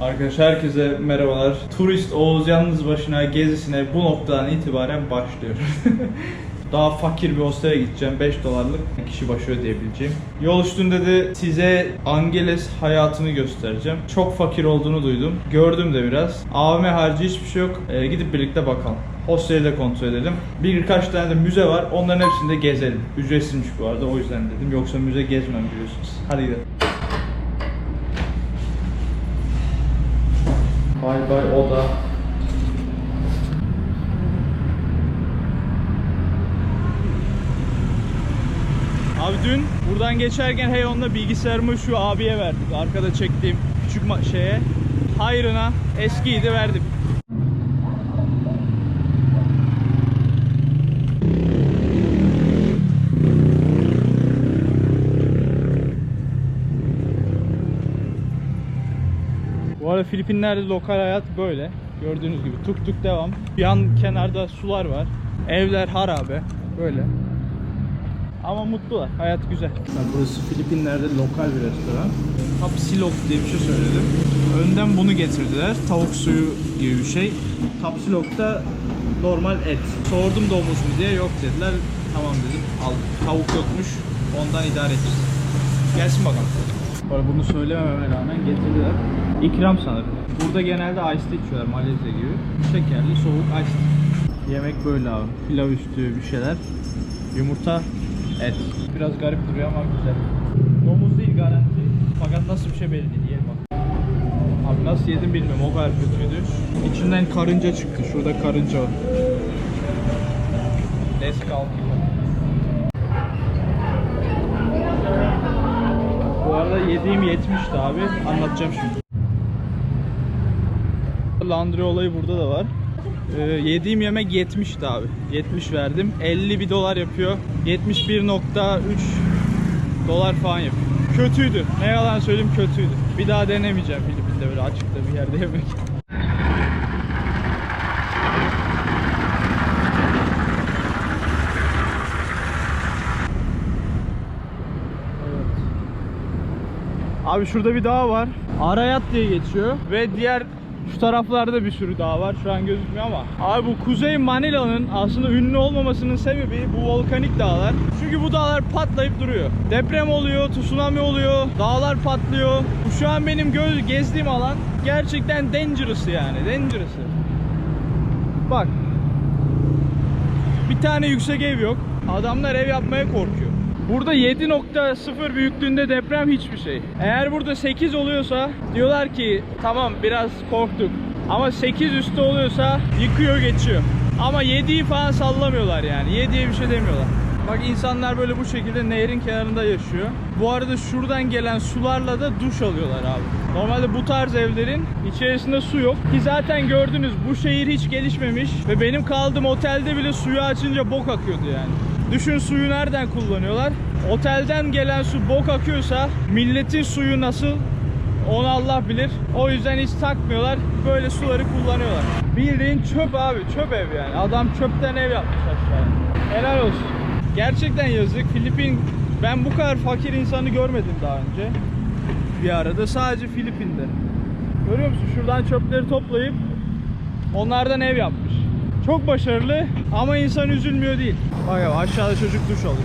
Arkadaşlar herkese merhabalar. Turist Oğuz Yalnız Başına gezisine bu noktadan itibaren başlıyor. Daha fakir bir hostele gideceğim. 5 dolarlık kişi başı ödeyebileceğim. Yol üstünde de size Angeles hayatını göstereceğim. Çok fakir olduğunu duydum. Gördüm de biraz. AVM harici hiçbir şey yok. Ee, gidip birlikte bakalım. Hosteli de kontrol edelim. Birkaç tane de müze var. Onların hepsini de gezelim. Ücretsizmiş bu arada o yüzden dedim. Yoksa müze gezmem biliyorsunuz. Hadi gidelim. Bay bay oda. Abi dün buradan geçerken Heyon'la bilgisayarımı şu abiye verdik. Arkada çektiğim küçük şeye. Hayrına eskiydi verdim. Bu arada Filipinler'de lokal hayat böyle. Gördüğünüz gibi tuk tuk devam. Yan kenarda sular var. Evler harabe. Böyle. Ama mutlular. Hayat güzel. Burası Filipinler'de lokal bir restoran. Tapsilok diye bir şey söyledim. Önden bunu getirdiler. Tavuk suyu gibi bir şey. Tapsilok da normal et. Sordum domuz mu diye yok dediler. Tamam dedim aldım. Tavuk yokmuş. Ondan idare edeceğiz. Gelsin bakalım. Bunu söylemememe rağmen getirdiler. İkram sanırım. Burada genelde ice içiyorlar Malezya gibi. Şekerli, soğuk ice. Yemek böyle abi. Pilav üstü bir şeyler. Yumurta, et. Biraz garip duruyor ama güzel. Domuz değil garanti. Fakat nasıl bir şey belli değil. Yiyelim bak. Abi nasıl yedim bilmiyorum. O kadar kötüydü. İçinden karınca çıktı. Şurada karınca var. Let's go. Bu arada yediğim yetmişti abi. Anlatacağım şimdi. Landry olayı burada da var. Ee, yediğim yemek 70'ti abi. 70 verdim. 50 bir dolar yapıyor. 71.3 dolar falan yapıyor. Kötüydü. Ne yalan söyleyeyim kötüydü. Bir daha denemeyeceğim Filipin'de böyle açıkta bir yerde yemek. Abi şurada bir dağ var. Arayat diye geçiyor ve diğer şu taraflarda bir sürü dağ var. Şu an gözükmüyor ama. Abi bu Kuzey Manila'nın aslında ünlü olmamasının sebebi bu volkanik dağlar. Çünkü bu dağlar patlayıp duruyor. Deprem oluyor, tsunami oluyor, dağlar patlıyor. Bu şu an benim göz gezdiğim alan gerçekten dangerous yani. Dangerous. Bak. Bir tane yüksek ev yok. Adamlar ev yapmaya korkuyor. Burada 7.0 büyüklüğünde deprem hiçbir şey. Eğer burada 8 oluyorsa diyorlar ki tamam biraz korktuk. Ama 8 üstü oluyorsa yıkıyor geçiyor. Ama 7'yi falan sallamıyorlar yani. 7'ye bir şey demiyorlar. Bak insanlar böyle bu şekilde nehrin kenarında yaşıyor. Bu arada şuradan gelen sularla da duş alıyorlar abi. Normalde bu tarz evlerin içerisinde su yok. Ki zaten gördünüz bu şehir hiç gelişmemiş. Ve benim kaldığım otelde bile suyu açınca bok akıyordu yani. Düşün suyu nereden kullanıyorlar? Otelden gelen su bok akıyorsa milletin suyu nasıl onu Allah bilir. O yüzden hiç takmıyorlar. Böyle suları kullanıyorlar. Bildiğin çöp abi. Çöp ev yani. Adam çöpten ev yapmış aşağıya. Helal olsun. Gerçekten yazık. Filipin ben bu kadar fakir insanı görmedim daha önce. Bir arada sadece Filipin'de. Görüyor musun? Şuradan çöpleri toplayıp onlardan ev yapmış. Çok başarılı ama insan üzülmüyor değil. Bak ya aşağıda çocuk duş alıyor.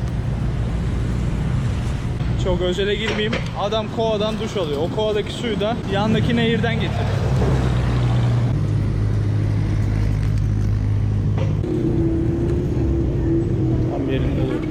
Çok özele girmeyeyim. Adam kovadan duş alıyor. O kovadaki suyu da yandaki nehirden getiriyor. Tam yerinde oluyor.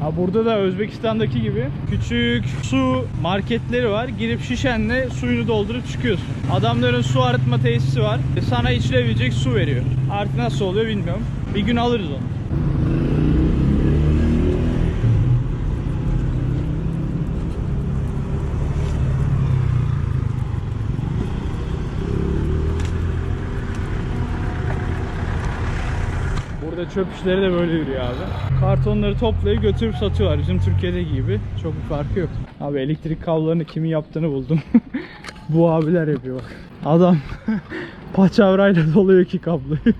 Ha burada da Özbekistan'daki gibi küçük su marketleri var. Girip şişenle suyunu doldurup çıkıyorsun. Adamların su arıtma tesisi var. Sana içilebilecek su veriyor. Artık nasıl oluyor bilmiyorum. Bir gün alırız onu. Çöp işleri de böyle yürüyor abi. Kartonları toplayıp götürüp satıyorlar. Bizim Türkiye'de gibi. Çok bir farkı yok. Abi elektrik kablolarını kimin yaptığını buldum. Bu abiler yapıyor bak. Adam paçavrayla doluyor ki kabloyu.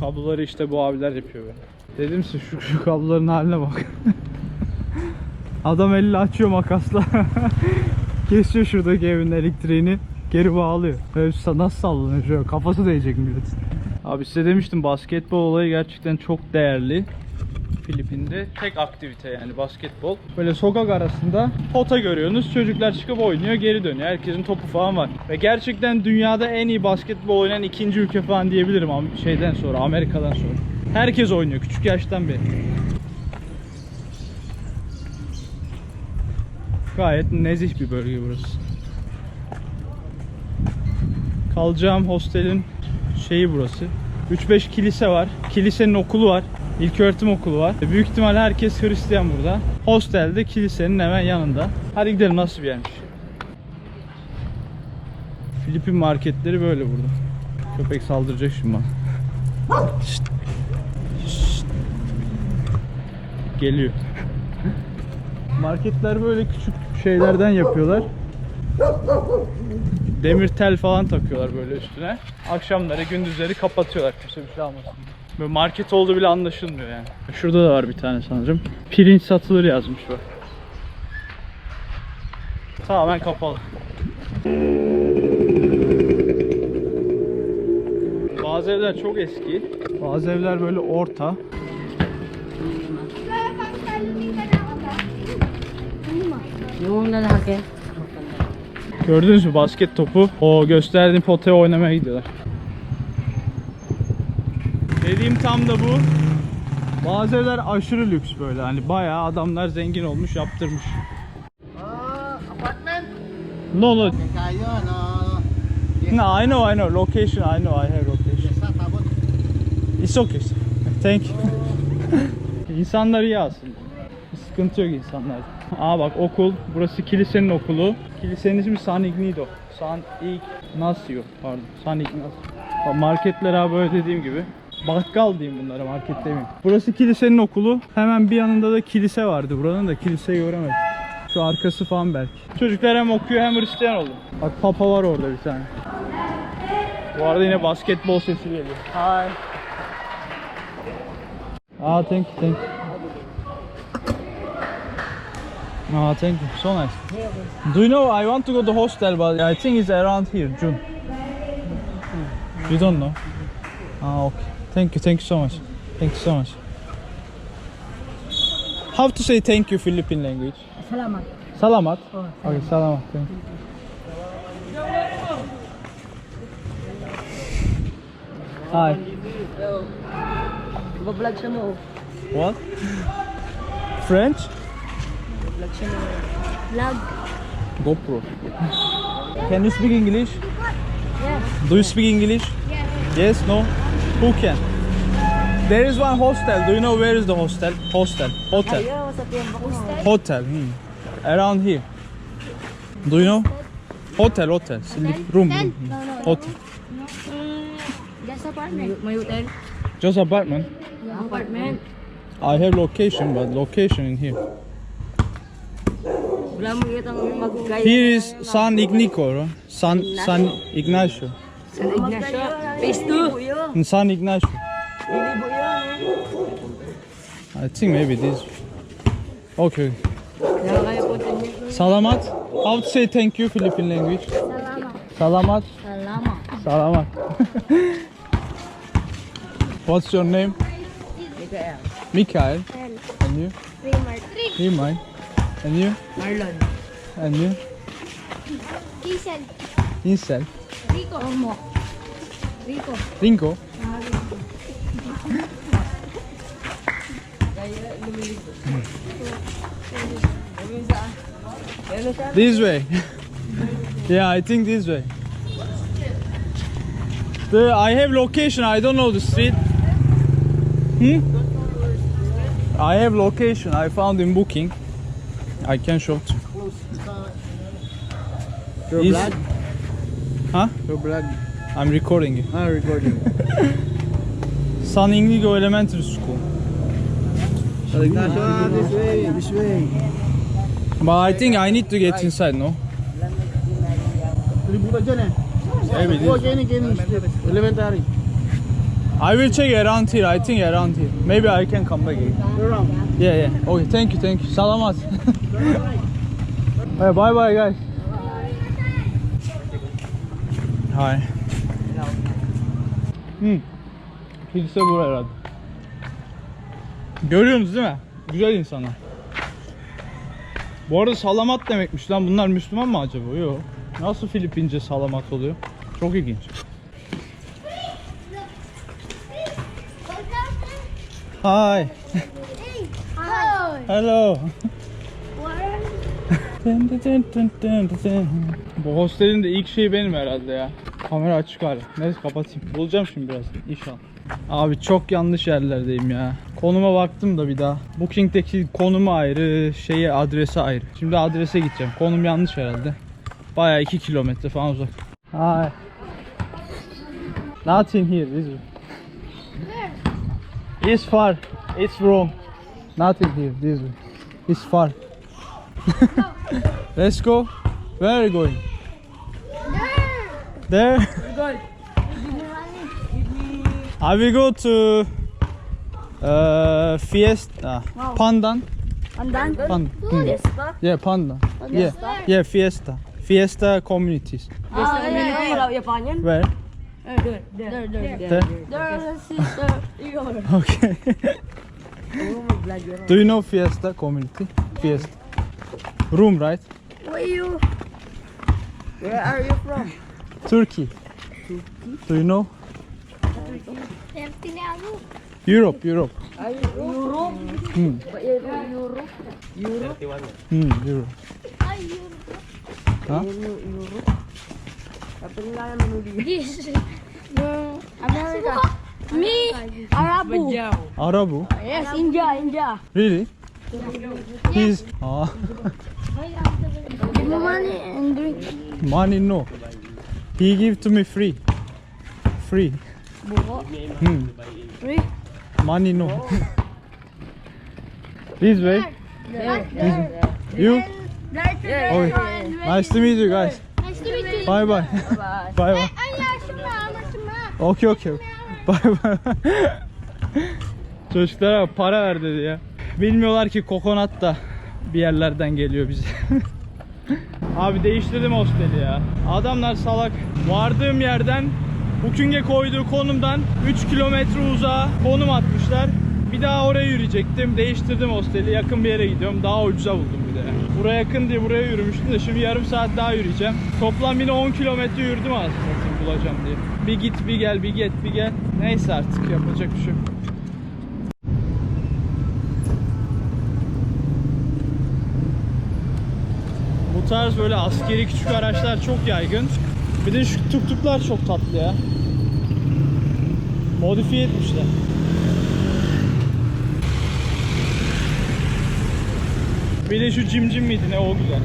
kabloları işte bu abiler yapıyor. Be. Dedim size şu, şu kabloların haline bak. Adam elle açıyor makasla. Kesiyor şuradaki evin elektriğini. Geri bağlıyor. Böyle nasıl sallanıyor kafası değecek millet. Abi size demiştim basketbol olayı gerçekten çok değerli. Filipin'de tek aktivite yani basketbol. Böyle sokak arasında pota görüyorsunuz. Çocuklar çıkıp oynuyor, geri dönüyor. Herkesin topu falan var. Ve gerçekten dünyada en iyi basketbol oynayan ikinci ülke falan diyebilirim şeyden sonra, Amerika'dan sonra. Herkes oynuyor küçük yaştan beri. Gayet nezih bir bölge burası. Kalacağım hostelin şeyi burası. 3-5 kilise var. Kilisenin okulu var. İlköğretim okulu var. Büyük ihtimal herkes Hristiyan burada. Hostelde kilisenin hemen yanında. Hadi gidelim nasıl bir yermiş. Filipin marketleri böyle burada. Köpek saldıracak şimdi bana. Geliyor. Marketler böyle küçük şeylerden yapıyorlar. Demir tel falan takıyorlar böyle üstüne. Akşamları gündüzleri kapatıyorlar kimse bir şey almasın. Böyle market olduğu bile anlaşılmıyor yani. Şurada da var bir tane sanırım. Pirinç satılır yazmış bak. Tamamen kapalı. Bazı evler çok eski. Bazı evler böyle orta. Lalaki. Gördünüz mü basket topu? O gösterdiğim potaya oynamaya gidiyorlar. Dediğim tam da bu. Bazı evler aşırı lüks böyle hani bayağı adamlar zengin olmuş yaptırmış. No no. no I know I know location I know I have location. It's okay. Thank you. İnsanlar iyi aslında. Sıkıntı yok insanlarda. Aa bak okul. Burası kilisenin okulu. Kilisenin ismi San Ignacio. San Ignacio pardon. San Ignacio. Marketler abi böyle dediğim gibi. Bakkal diyeyim bunlara market demeyeyim. Burası kilisenin okulu. Hemen bir yanında da kilise vardı. Buranın da kiliseyi göremedim. Şu arkası falan belki. Çocuklar hem okuyor hem Hristiyan oldu. Bak papa var orada bir tane. Bu arada yine basketbol sesi geliyor. Hi. Ah, thank you, thank you. Ah, thank you. So nice. Do you know I want to go to hostel, but I think it's around here, June. You don't know? Ah, okay. Thank you, thank you so much. Thank you so much. How to say thank you Philippine language? Salamat. Salamat. Okay, salamat. Thank you. Hi. Siya mo. What? French? Siya mo. Vlog. GoPro. Can you speak English? Yes. Do you speak English? Yes. No? Who can? There is one hostel. Do you know where is the hostel? Hostel. Hotel. Hotel. Hmm. Around here. Do you know? Hotel, hotel. Sleep room. room. Hotel. Just apartment. May hotel. Just apartment. Apartment. I have location, but location in here. Here is San Ignacio. San San Ignacio. San Ignacio. Phase 2. In San Ignacio. I think maybe this. Okay. Salamat. How to say thank you Philippine language? Salamat. Salamat. Salamat. What's your name? Mikael. Mikael. And you? Rimay. And you? Marlon. And you? Diesel. Insel. Rico. Omo. Rico. Ringo. This way. yeah, I think this way. The I have location. I don't know the street. Hmm? I have location. I found in booking. I can show to. your Is- blood Huh? your blood I'm recording you. ah recording San Inigo Elementary School. Ah, this way this way But I think I need to get inside, no? elementary I will check around here. I think around here. Maybe I can come back again. Yeah, yeah. Okay, thank you, thank you. Salamat. Hey, bye bye guys. Hi. Hmm. Kilise bu herhalde. Görüyorsunuz değil mi? Güzel insanlar. Bu arada salamat demekmiş lan. Bunlar Müslüman mı acaba? Yok. Nasıl Filipince salamat oluyor? Çok ilginç. Hi. Hi. Hello. Bu hostelin de ilk şeyi benim herhalde ya. Kamera açık hali. Neyse kapatayım. Bulacağım şimdi biraz inşallah. Abi çok yanlış yerlerdeyim ya. Konuma baktım da bir daha. Booking'deki konumu ayrı, şeye adresi ayrı. Şimdi adrese gideceğim. Konum yanlış herhalde. Bayağı 2 kilometre falan uzak. Hi. Nothing here, is it? It's far. It's wrong. Nothing here, this way. It's far. Let's go. Where are you going? There. There? I will go to uh, Fiesta. Pandan. Pandan. Pandan. Hmm. Fiesta. Yeah, Pandan. Yeah. Yeah, Fiesta. Fiesta communities. Ah, community kalau Japanian. Where? Eh, there, there, there, there. There. There, sister, your. Okay. Do you know Fiesta community? Fiesta. Room, right? Where you? Where are you from? Turkey. Do you know? Empty na ako. Europe, Europe. Are you Europe? Hmm. Where you Europe? Europe? Hmm, Europe. Ay, yun. Huh? Eu- Europe? Apa ni lah yang menulis? This. No. America. Me. Arabu. Arabu. Yes, India, India. Really? He's ah, money and drink. money no. He give to me free. Free. Hmm. Free? Money no. this way. You? Where Nice to meet you guys. Bye bye. Bye. bye. Okay okay. Bye bye. Çocuklara para ver dedi ya. Bilmiyorlar ki kokonat da bir yerlerden geliyor bize. Abi değiştirdim hosteli ya. Adamlar salak. Vardığım yerden Booking'e koyduğu konumdan 3 kilometre uzağa konum atmışlar. Bir daha oraya yürüyecektim. Değiştirdim hosteli. Yakın bir yere gidiyorum. Daha ucuza buldum bir de. Buraya yakın diye buraya yürümüştüm de şimdi yarım saat daha yürüyeceğim. Toplam yine 10 kilometre yürüdüm aslında bulacağım diye. Bir git bir gel bir git bir gel. Neyse artık yapacak bir şey yok. Bu tarz böyle askeri küçük araçlar çok yaygın. Bir de şu tuktuklar çok tatlı ya. Modifiye etmişler. Bir de şu cimcim miydi ne o güzel.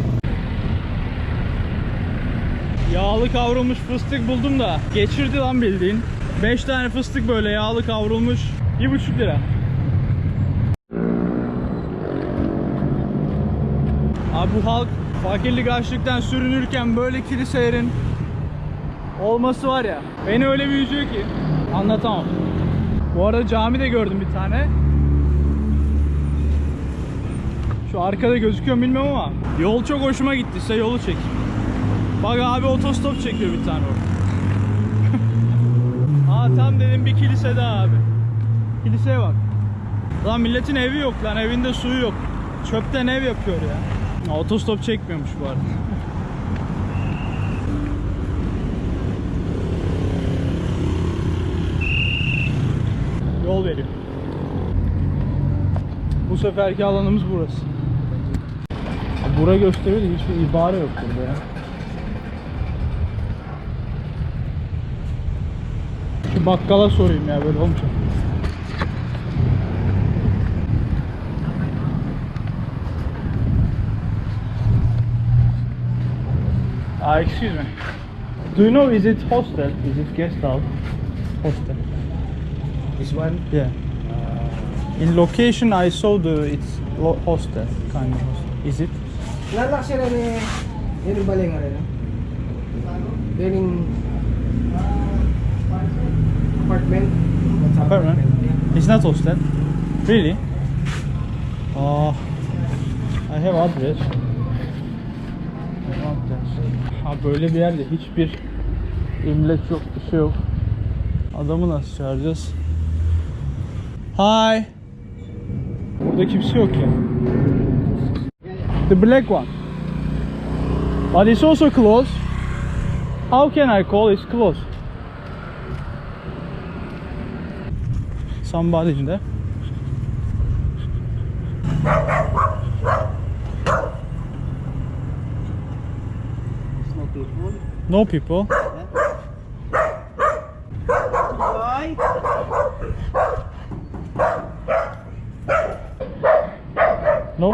Yağlı kavrulmuş fıstık buldum da geçirdi lan bildiğin. 5 tane fıstık böyle yağlı kavrulmuş. 1,5 lira. Abi bu halk fakirlik açlıktan sürünürken böyle kiliselerin olması var ya beni öyle bir üzüyor ki anlatamam. Bu arada cami de gördüm bir tane. Şu arkada gözüküyor bilmiyorum ama yol çok hoşuma gitti. Size yolu çek. Bak abi otostop çekiyor bir tane orada. Aa tam dedim bir kilise daha abi. Kiliseye bak. Lan milletin evi yok lan evinde suyu yok. Çöpten ev yapıyor ya. Otostop çekmiyormuş bu arada. Yol veriyor. Bu seferki alanımız burası. Bura gösteriyor da hiçbir ibare yok burada ya. Şu bakkala sorayım ya böyle olmayacak. Uh, excuse me. Do you know is it hostel? Is it guest house? Hostel. This one? Yeah. In location I saw the it's lo- hostel kind of hostel. Is it? Lalak siya rin eh. Yan yung baling rin. Yan yung apartment. Apartment. It's not hostel. Really? Oh, I have address. Ha böyle bir yerde hiçbir imleç yok, bir şey yok. Adamı nasıl çağıracağız? Hi. Burada kimse yok ya. The black one. But it's also closed. How can I call it's closed? Somebody in there. No people. Why? No.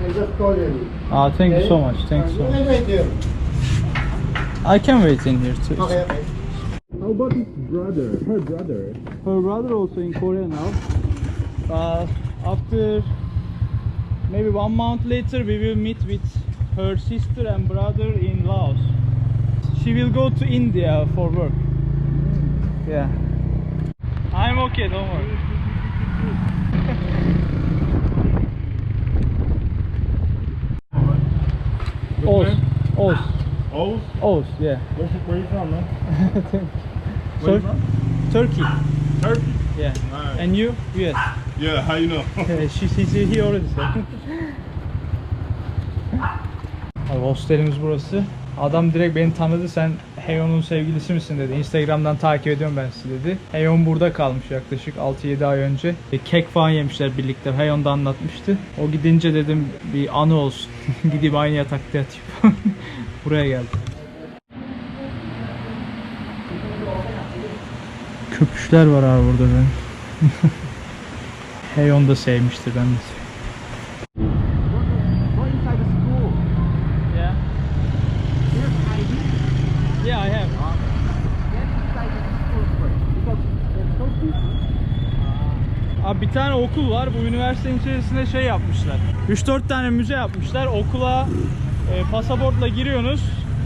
I just call you. Ah, thank you so much. Thanks so much. I can wait in here too. Okay, okay. How about his brother? Her brother? Her brother also in Korea now. Uh, after maybe one month later, we will meet with her sister and brother in Laos. She will go to India for work. Yeah. I'm okay, don't worry. Oz. Oz. Oh, Oz, yeah. where, where you from, man? Tur- Where you from? Turkey. Turkey. Yeah. Nice. And you? Yes. Yeah, how you know? Yeah, she, she, she, he already said. hostelimiz burası. Adam direkt beni tanıdı. Sen Heyon'un sevgilisi misin dedi. Instagram'dan takip ediyorum ben sizi dedi. Heyon burada kalmış yaklaşık 6-7 ay önce. E, kek falan yemişler birlikte. Heyon da anlatmıştı. O gidince dedim bir anı olsun. Gidip aynı yatakta yatayım. Buraya geldim. Köpüşler var abi burada benim. Heyon da sevmiştir ben de. Go inside the school. Yeah. Here's ID. Yeah, I have. Get inside the school first. Because it's so busy. Abi bir tane okul var. Bu üniversitenin içerisinde şey yapmışlar. 3-4 tane müze yapmışlar. Okula e, pasaportla giriyorsunuz.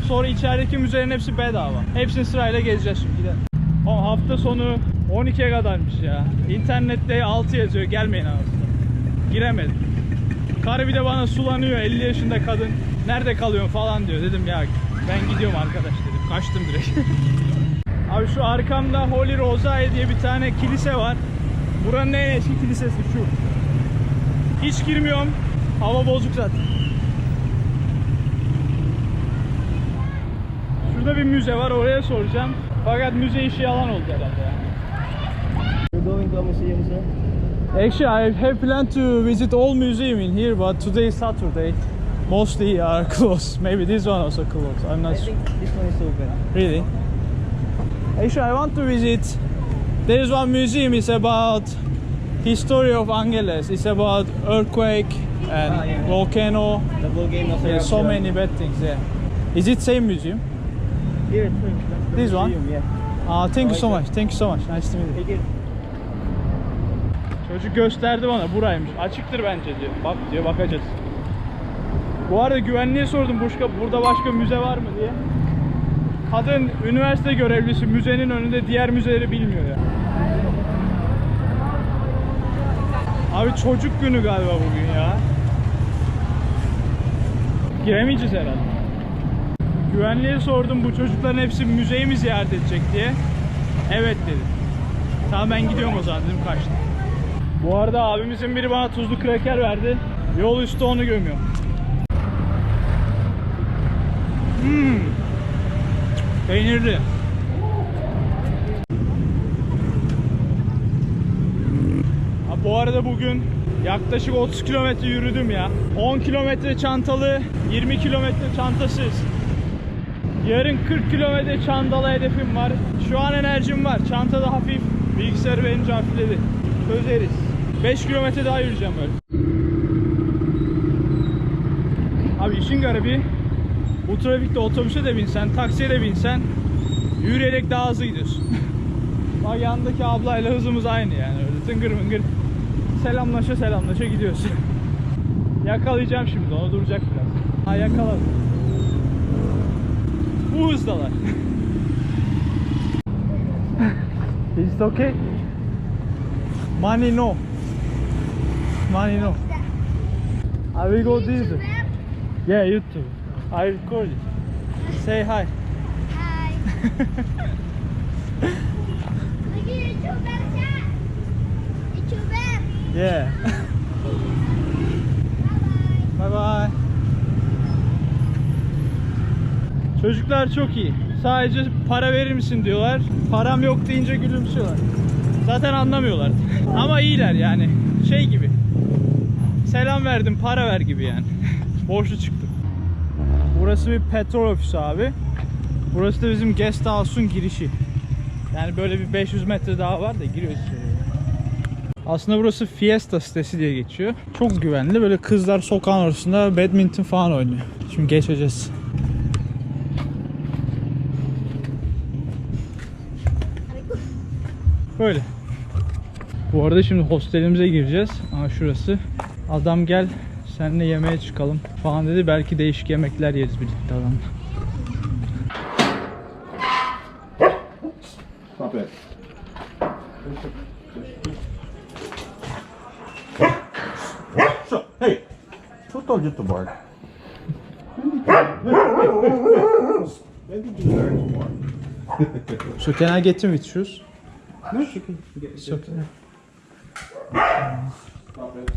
Sonra içerideki müzelerin hepsi bedava. Hepsini sırayla gezeceğiz şimdi gidelim. Ama hafta sonu 12'ye kadarmış ya. İnternette 6 yazıyor. Gelmeyin anasını. Giremedim. Karı bir de bana sulanıyor. 50 yaşında kadın. Nerede kalıyorsun falan diyor. Dedim ya ben gidiyorum arkadaş dedim. Kaçtım direkt. Abi şu arkamda Holy Rosae diye bir tane kilise var. Buranın en eski kilisesi şu. Hiç girmiyorum. Hava bozuk zaten. Şurada bir müze var oraya soracağım. Fakat müze işi yalan oldu herhalde yani. You're going to a museum, sir? Actually, I have planned to visit all museum in here, but today is Saturday. Mostly are closed. Maybe this one also closed. I'm I not sure. think this one is open. Really? Actually, I want to visit. There is one museum. It's about history of Angeles. It's about earthquake and Ah, yeah. volcano. The volcano. Yeah, so many bad things. Yeah. Is it same museum? The This one? museum, Yeah. Ah, thank you so much. Thank you so much. Nice to meet you. Çocuk gösterdi bana buraymış. Açıktır bence diyor. Bak diyor bakacağız. Bu arada güvenliğe sordum başka, burada başka müze var mı diye. Kadın üniversite görevlisi müzenin önünde diğer müzeleri bilmiyor ya. Abi çocuk günü galiba bugün ya. Giremeyeceğiz herhalde. Güvenliğe sordum bu çocukların hepsi müzeyi mi ziyaret edecek diye. Evet dedi. Tamam ben gidiyorum o zaman dedim kaçtım. Bu arada abimizin biri bana tuzlu kraker verdi. Yol üstü onu gömüyorum. Hmm. Peynirli. Bu arada bugün yaklaşık 30 kilometre yürüdüm ya. 10 kilometre çantalı, 20 kilometre çantasız. Yarın 40 kilometre çantalı hedefim var. Şu an enerjim var. Çantada hafif. Bilgisayarı beni hafifledi. Çözeriz. 5 kilometre daha yürüyeceğim böyle. Abi işin garibi bu trafikte otobüse de binsen, taksiye de binsen yürüyerek daha hızlı gidiyorsun. Bak yandaki ablayla hızımız aynı yani öyle tıngır mıngır selamlaşa selamlaşa gidiyoruz. Yakalayacağım şimdi onu duracak biraz. Ha yakaladım. Bu hızdalar. Is it okay? Money no. Money no. I will go this. Yeah, you too. I record it. Say hi. Hi. Yeah. Bye Bye. Çocuklar çok iyi. Sadece para verir misin diyorlar. Param yok deyince gülümsüyorlar. Zaten anlamıyorlar. Ama iyiler yani. Şey gibi. Selam verdim, para ver gibi yani. Borçlu çıktım. Burası bir petrol ofisi abi. Burası da bizim guest house'un girişi. Yani böyle bir 500 metre daha var da giriyoruz içeriye. Aslında burası Fiesta sitesi diye geçiyor. Çok güvenli. Böyle kızlar sokağın ortasında badminton falan oynuyor. Şimdi geçeceğiz. Böyle. Bu arada şimdi hostelimize gireceğiz. Ama şurası. Adam gel seninle yemeğe çıkalım falan dedi. Belki değişik yemekler yeriz birlikte adamla. Bark? Maybe learn to bark. So can I get him with shoes? No, you can get It's okay. Stop it.